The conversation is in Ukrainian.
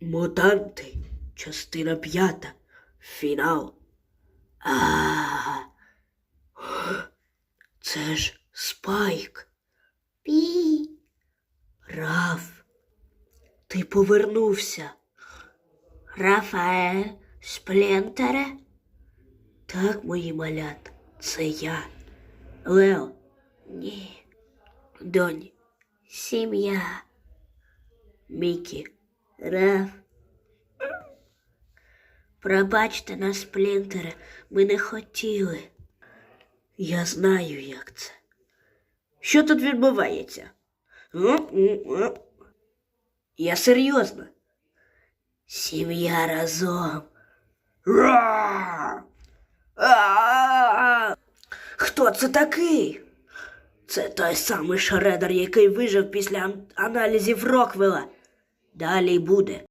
Мутанти, частина п'ята, фінал. А. Це ж Спайк. Пі. Раф. Ти повернувся. Рафаель Сплінтере? Так, мої малят, це я. Лео. Ні. Донь. Сім'я. Мікі. Раф. Пробачте нас, Сплінтере, ми не хотіли. Я знаю, як це. Що тут відбувається? Я серйозно. Сім'я разом. Хто це такий? Це той самий Шредер, який вижив після аналізів Роквелла. Далі буде.